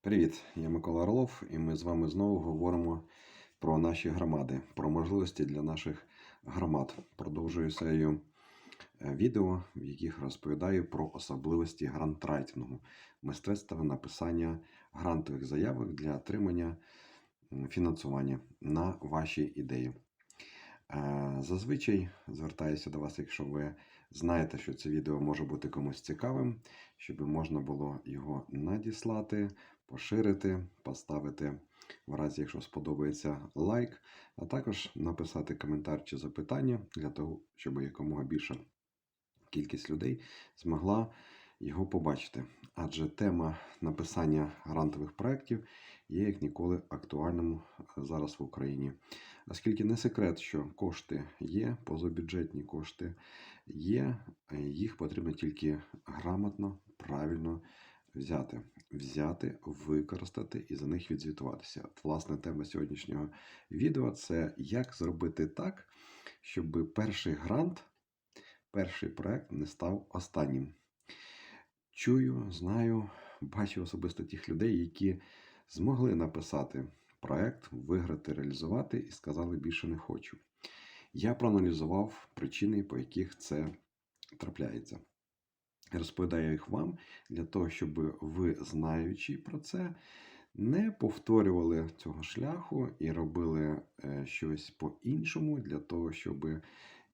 Привіт, я Микола Орлов, і ми з вами знову говоримо про наші громади, про можливості для наших громад. Продовжую серію е, відео, в яких розповідаю про особливості грантрайтингу, мистецтва написання грантових заявок для отримання фінансування на ваші ідеї. Е, Зазвичай звертаюся до вас, якщо ви знаєте, що це відео може бути комусь цікавим, щоб можна було його надіслати, поширити, поставити в разі, якщо сподобається лайк, а також написати коментар чи запитання для того, щоб якомога більша кількість людей змогла його побачити. Адже тема написання грантових проєктів є як ніколи актуальним зараз в Україні. Оскільки не секрет, що кошти є, позабюджетні кошти є, е, їх потрібно тільки грамотно, правильно взяти. Взяти, використати і за них відзвітуватися. Власне, тема сьогоднішнього відео це як зробити так, щоб перший грант, перший проект не став останнім. Чую, знаю, бачу особисто тих людей, які змогли написати проект, виграти, реалізувати і сказали більше не хочу. Я проаналізував причини, по яких це трапляється. Розповідаю їх вам для того, щоб ви, знаючи про це, не повторювали цього шляху і робили е, щось по-іншому для того, щоб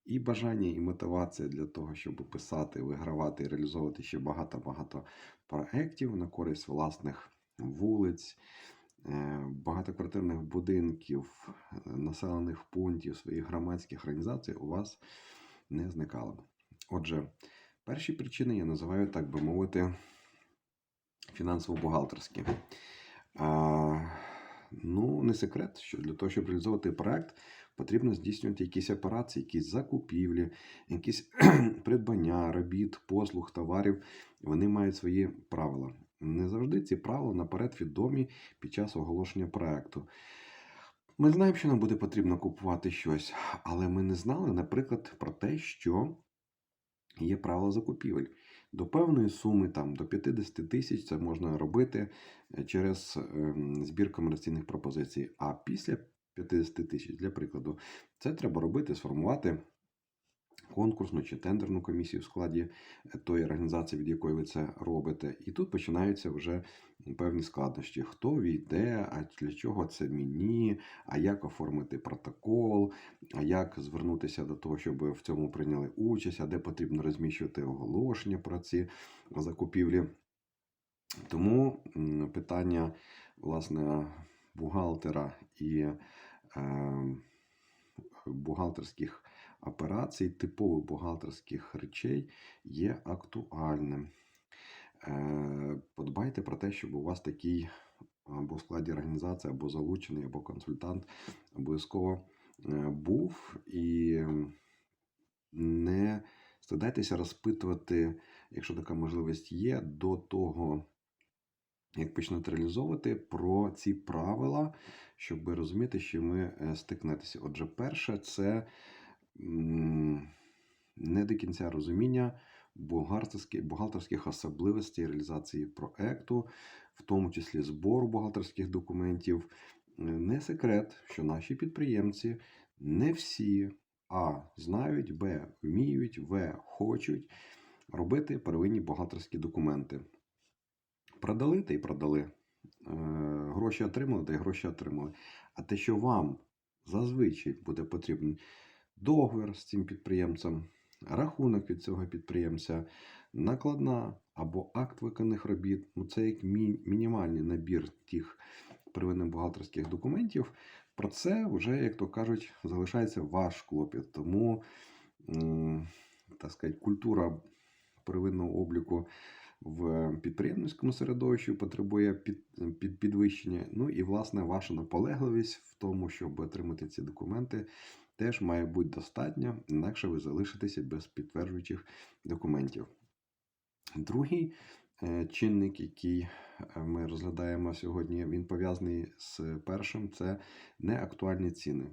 і бажання, і мотивація для того, щоб писати, вигравати і реалізовувати ще багато-багато проєктів на користь власних вулиць, багатоквартирних будинків, е, населених пунктів, своїх громадських організацій у вас не зникало. Отже, перші причини я називаю, так би мовити, фінансово-бухгалтерські. А, ну, не секрет, що для того, щоб реалізовувати проект, потрібно здійснювати якісь операції, якісь закупівлі, якісь придбання, робіт, послуг, товарів. Вони мають свої правила. Не завжди ці правила наперед відомі під час оголошення проекту. Ми знаємо, що нам буде потрібно купувати щось, але ми не знали, наприклад, про те, що є правила закупівель. До певної суми, там, до 50 тисяч, це можна робити е, через ем, збір комерційних пропозицій. А після 50 тисяч, для прикладу, це треба робити, сформувати конкурсну чи тендерну комісію в складі е, тої організації, від якої ви це робите. І тут починаються вже певні складнощі. Хто війде, а для чого це мені, а як оформити протокол, а як звернутися до того, щоб в цьому прийняли участь, а де потрібно розміщувати оголошення про ці закупівлі. Тому питання власне бухгалтера і е, бухгалтерських операцій, типових бухгалтерських речей є актуальним. Е, Подбайте про те, щоб у вас такий або в складі організації, або залучений, або консультант обов'язково е, був. І не стидайтеся розпитувати, якщо така можливість є, до того, як почнете реалізовувати про ці правила, щоб розуміти, що ми е, стикнетеся. Отже, перше, це не до кінця розуміння бухгалтерських, бухгалтерських особливостей реалізації проекту, в тому числі збору бухгалтерських документів. Е, Не секрет, що наші підприємці не всі А знають, Б вміють, В хочуть робити первинні бухгалтерські документи. Продали та й продали. Е, Гроші отримали, та й гроші отримали. А те, що вам зазвичай буде потрібен договір з цим підприємцем, рахунок від цього підприємця, накладна або акт виконаних робіт, ну це як мі- мінімальний набір тих первинних бухгалтерських документів. Про це вже, як то кажуть, залишається ваш клопіт. Тому, так сказати, культура первинного обліку в підприємницькому середовищі потребує під, під, підвищення. Ну і, власне, ваша наполегливість в тому, щоб отримати ці документи, теж має бути достатньо, інакше ви залишитеся без підтверджуючих документів. Другий чинник, який е, ми розглядаємо сьогодні, він пов'язаний з першим це неактуальні ціни.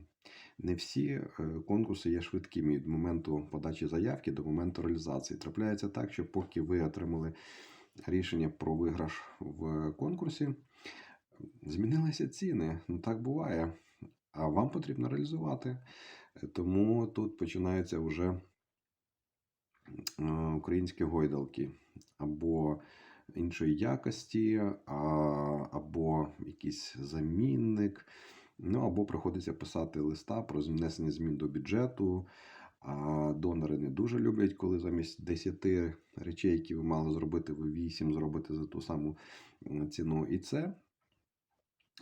Не всі е, конкурси є швидкими від моменту подачі заявки до моменту реалізації. Трапляється так, що поки ви отримали рішення про виграш в конкурсі, змінилися ціни. Ну так буває. А вам потрібно реалізувати. Тому тут починаються вже е, українські гойдалки або іншої якості, або якийсь замінник. Ну, або приходиться писати листа про внесення змін до бюджету. А донори не дуже люблять, коли замість 10 речей, які ви мали зробити, ви 8 зробите за ту саму ціну. І це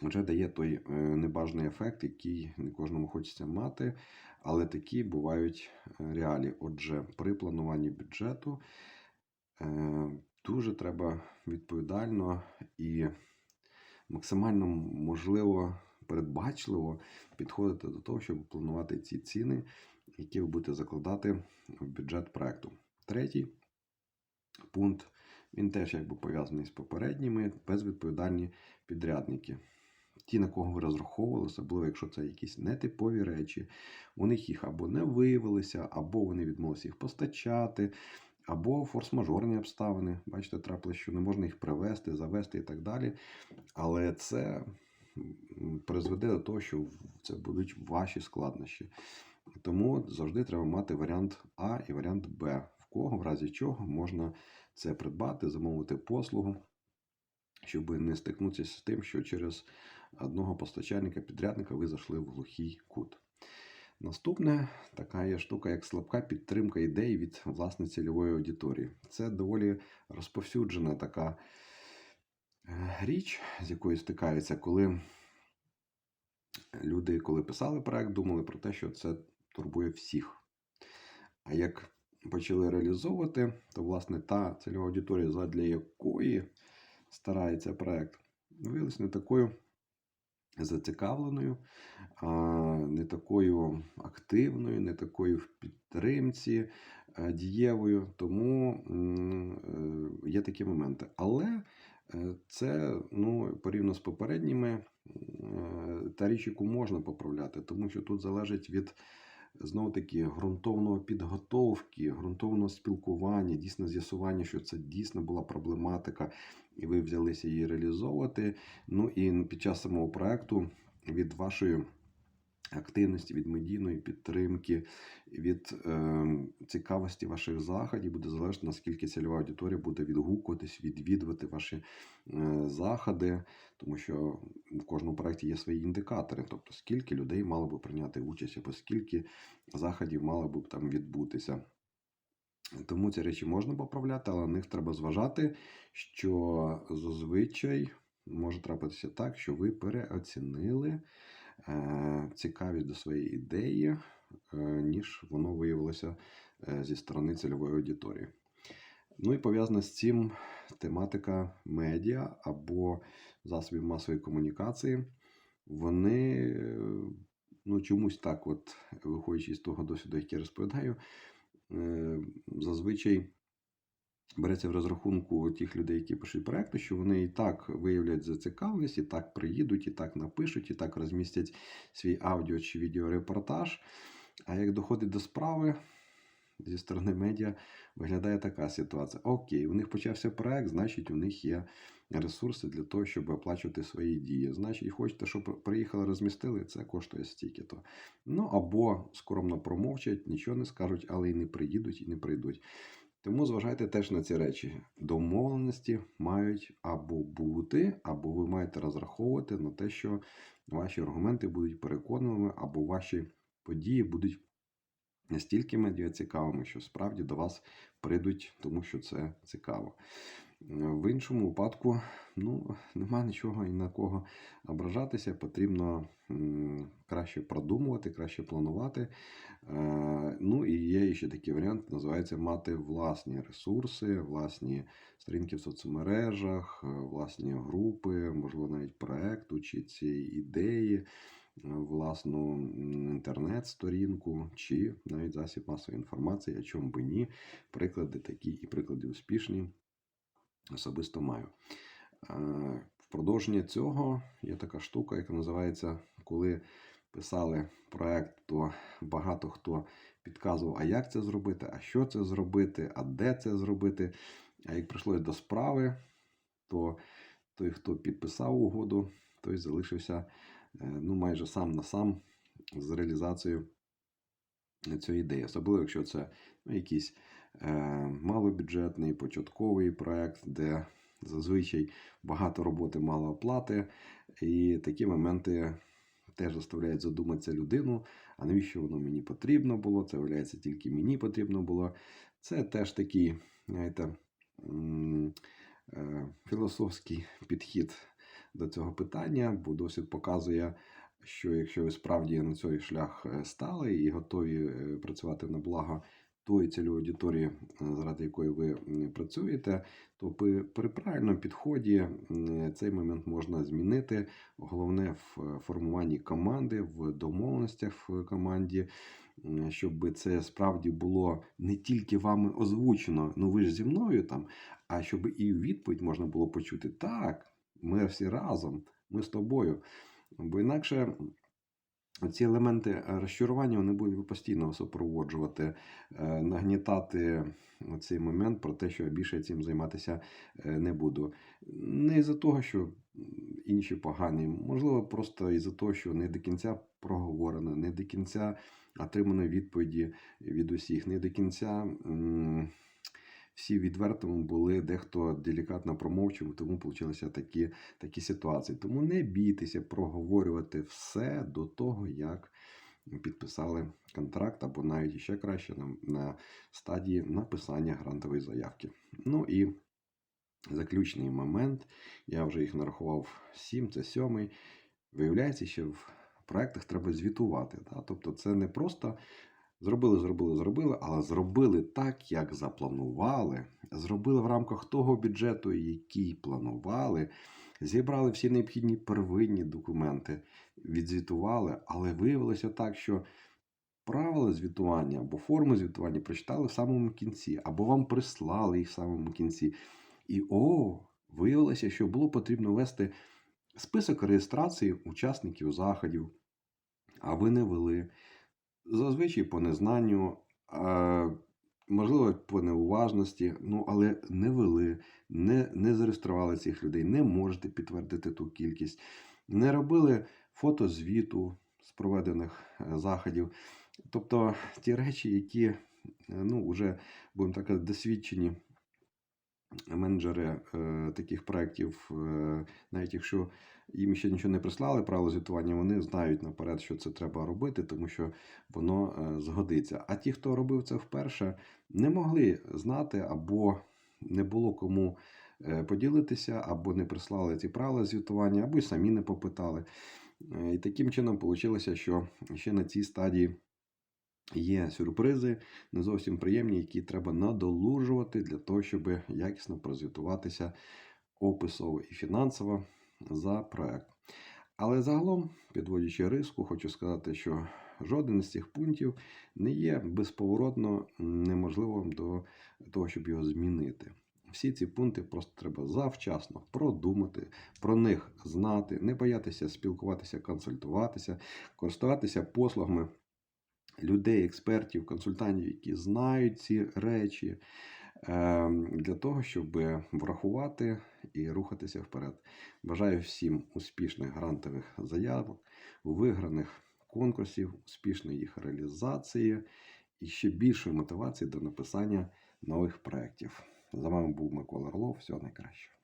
вже дає той е, небажаний ефект, який не кожному хочеться мати, але такі бувають е, реалії. Отже, при плануванні бюджету дуже треба відповідально і максимально можливо передбачливо підходити до того, щоб планувати ці ціни, які ви будете закладати в бюджет проекту. Третій пункт. Він теж якби пов'язаний з попередніми, безвідповідальні підрядники. Ті, на кого ви розраховували, особливо якщо це якісь нетипові речі, у них їх або не виявилися, або вони відмовилися їх постачати, або форс-мажорні обставини. Бачите, трапилось, що не можна їх привезти, завести і так далі. Але це призведе до того, що це будуть ваші складнощі. Тому завжди треба мати варіант А і варіант Б, в кого, в разі чого можна це придбати, замовити послугу, щоб не стикнутися з тим, що через одного постачальника-підрядника ви зайшли в глухий кут. Наступне така є штука, як слабка підтримка ідей від власне цільової аудиторії. Це доволі розповсюджена така е, річ, з якою стикаються, коли люди, коли писали проект, думали про те, що це турбує всіх. А як почали реалізовувати, то власне та цільова аудиторія, задля якої старається проект, виявилась не такою зацікавленою, не такою активною, не такою в підтримці е, дієвою. Тому е, є такі моменти. Але е, це ну, порівняно з попередніми, та річ, яку можна поправляти, тому що тут залежить від. Знову таки ґрунтовної підготовки, ґрунтовного спілкування, дійсно з'ясування, що це дійсно була проблематика, і ви взялися її реалізовувати. Ну і під час самого проекту від вашої активності, від медійної підтримки, від е, цікавості ваших заходів. Буде залежати, наскільки цільова аудиторія буде відгукуватись, відвідувати ваші е, заходи, тому що в кожному проєкті є свої індикатори, тобто скільки людей мало би прийняти участь, або скільки заходів мало б там відбутися. Тому ці речі можна поправляти, але на них треба зважати, що зазвичай може трапитися так, що ви переоцінили цікавість до своєї ідеї, е, ніж воно виявилося е, зі сторони цільової аудиторії. Ну і пов'язана з цим тематика медіа або засобів масової комунікації. Вони е, ну, чомусь так, от, виходячи з того досвіду, який я розповідаю, е, зазвичай береться в розрахунку тих людей, які пишуть проекти, що вони і так виявлять зацікавленість, і так приїдуть, і так напишуть, і так розмістять свій аудіо чи відеорепортаж. А як доходить до справи, зі сторони медіа виглядає така ситуація. Окей, у них почався проект, значить, у них є ресурси для того, щоб оплачувати свої дії. Значить, хочете, щоб приїхали, розмістили, це коштує стільки-то. Ну або скромно промовчать, нічого не скажуть, але і не приїдуть, і не прийдуть. Тому зважайте теж на ці речі. Домовленості мають або бути, або ви маєте розраховувати на те, що ваші аргументи будуть переконаними, або ваші події будуть настільки медіа цікавими, що справді до вас прийдуть, тому що це цікаво. В іншому випадку, ну, нема нічого і на кого ображатися, потрібно краще продумувати, краще планувати. Е, Ну і є ще такий варіант, називається мати власні ресурси, власні сторінки в соцмережах, е, власні групи, можливо, навіть проекту чи цієї ідеї, е, власну інтернет-сторінку, чи навіть засіб масової інформації, а чому би ні. Приклади такі і приклади успішні особисто маю. Е, В продовження цього є така штука, яка називається, коли писали проект, то багато хто підказував, а як це зробити, а що це зробити, а де це зробити. А як прийшло до справи, то той, хто підписав угоду, той залишився е, ну, майже сам на сам з реалізацією цієї ідеї. Особливо, якщо це ну, якийсь е, малобюджетний початковий проект, де зазвичай багато роботи, мало оплати. І такі моменти теж заставляють задуматися людину, а навіщо воно мені потрібно було? Це виявляється, тільки мені потрібно було. Це теж такий, знаєте, е, філософський підхід до цього питання, бо досвід показує, що якщо ви справді на цей шлях е, стали і готові е, працювати на благо тої цільової аудиторії, е, заради якої ви працюєте, то при, правильному підході цей момент можна змінити. Головне в е, формуванні команди, в домовленостях в команді, щоб це справді було не тільки вами озвучено, ну ви ж зі мною там, а щоб і відповідь можна було почути так, ми всі разом, ми з тобою. Бо інакше ці елементи розчарування вони будуть постійно супроводжувати, е, нагнітати цей момент про те, що я більше цим займатися е, не буду. Не із-за того, що інші погані, можливо, просто із-за того, що не до кінця проговорено, не до кінця отримано відповіді від усіх, не до кінця. Всі відвертими були, дехто делікатно промовчив, тому почалися такі, такі ситуації. Тому не бійтеся проговорювати все до того, як підписали контракт, або навіть ще краще на, на стадії написання грантової заявки. Ну і заключний момент, я вже їх нарахував 7, це сьомий. Виявляється, що в проектах треба звітувати. Да? Тобто це не просто зробили, зробили, зробили, але зробили так, як запланували. Зробили в рамках того бюджету, який планували. Зібрали всі необхідні первинні документи, відзвітували, але виявилося так, що правила звітування або форми звітування прочитали в самому кінці, або вам прислали їх в самому кінці. І о, виявилося, що було потрібно ввести список реєстрації учасників заходів, а ви не вели. Зазвичай по незнанню, можливо, по неуважності, ну, але не вели, не, не зареєстрували цих людей, не можете підтвердити ту кількість, не робили фотозвіту з проведених е, заходів. Тобто ті речі, які е, ну, вже, будемо так досвідчені менеджери е, таких проєктів, е, навіть якщо їм ще нічого не прислали, правила звітування, вони знають наперед, що це треба робити, тому що воно е, згодиться. А ті, хто робив це вперше, не могли знати або не було кому е, поділитися, або не прислали ці правила звітування, або й самі не попитали. Е, І таким чином вийшло, що ще на цій стадії є сюрпризи, не зовсім приємні, які треба надолужувати для того, щоб якісно прозвітуватися описово і фінансово за проект. Але загалом, підводячи риску, хочу сказати, що жоден з цих пунктів не є безповоротно неможливим до того, щоб його змінити. Всі ці пункти просто треба завчасно продумати, про них знати, не боятися спілкуватися, консультуватися, користуватися послугами людей, експертів, консультантів, які знають ці речі, ем, для того, щоб врахувати і рухатися вперед. Бажаю всім успішних грантових заявок, виграних конкурсів, успішної їх реалізації і ще більшої мотивації до написання нових проєктів. За вами був Микола Орлов. Всього найкращого.